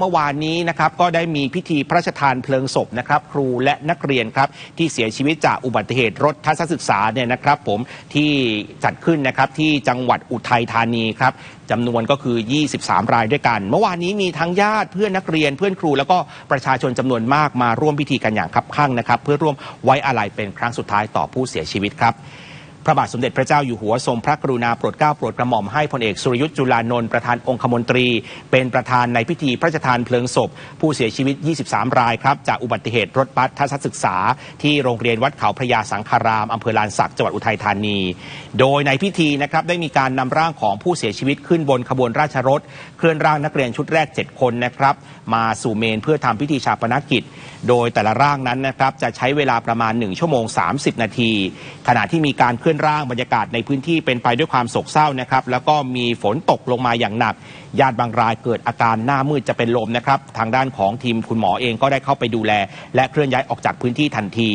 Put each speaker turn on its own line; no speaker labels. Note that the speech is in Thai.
เมื่อวานนี้นะครับก็ได้มีพิธีพระราชทานเพลิงศพนะครับครูและนักเรียนครับที่เสียชีวิตจากอุบัติเหตุรถทัศนศึกษาเนี่ยนะครับผมที่จัดขึ้นนะครับที่จังหวัดอุทัยธานีครับจำนวนก็คือ 23 รายด้วยกัน เมื่อวานนี้มีทั้งญาติเพื่อนนักเรียนเพื่อนครู แล้วก็ประชาชนจำนวนมากมาร่วมพิธีกันอย่างคับคั่งนะครับเพื่อร่วมไว้อาลัยเป็นครั้งสุดท้ายต่อผู้เสียชีวิตครับ พระบาทสมเด็จพระเจ้าอยู่หัวทรงพระกรุณาโปรดเกล้าโปรดกระหม่อมให้พลเอกสุรยุทธ์จุลานนท์ประธานองคมนตรี เป็นประธานในพิธีพระราชทานเพลิงศพ ผู้เสียชีวิต 23 รายครับ จากอุบัติเหตุรถบัสทัศนศึกษา ที่โรงเรียนวัดเขาพระยาสังคารามอำเภอลานสักจังหวัดอุทัยธานี โดยในพิธีนะครับได้มีการนำร่างของผู้เสียชีวิตขึ้นบนขบวนราชรถ เคลื่อนร่างนักเรียนชุดแรก 7 คนนะครับมาสู่เมนเพื่อทำพิธีชาปนกิจ โดยแต่ละร่างนั้นนะครับจะใช้เวลาประมาณ 1 ชั่วโมง 30 นาที ขณะที่มีการเคลื่อนนร่างบรรยากาศในพื้นที่เป็นไปด้วยความโศกเศร้านะครับ แล้วก็มีฝนตกลงมาอย่างหนัก ญาติบางรายเกิดอาการหน้ามืดจะเป็นลมนะครับ ทางด้านของทีมคุณหมอเองก็ได้เข้าไปดูแล และเคลื่อนย้ายออกจากพื้นที่ทันที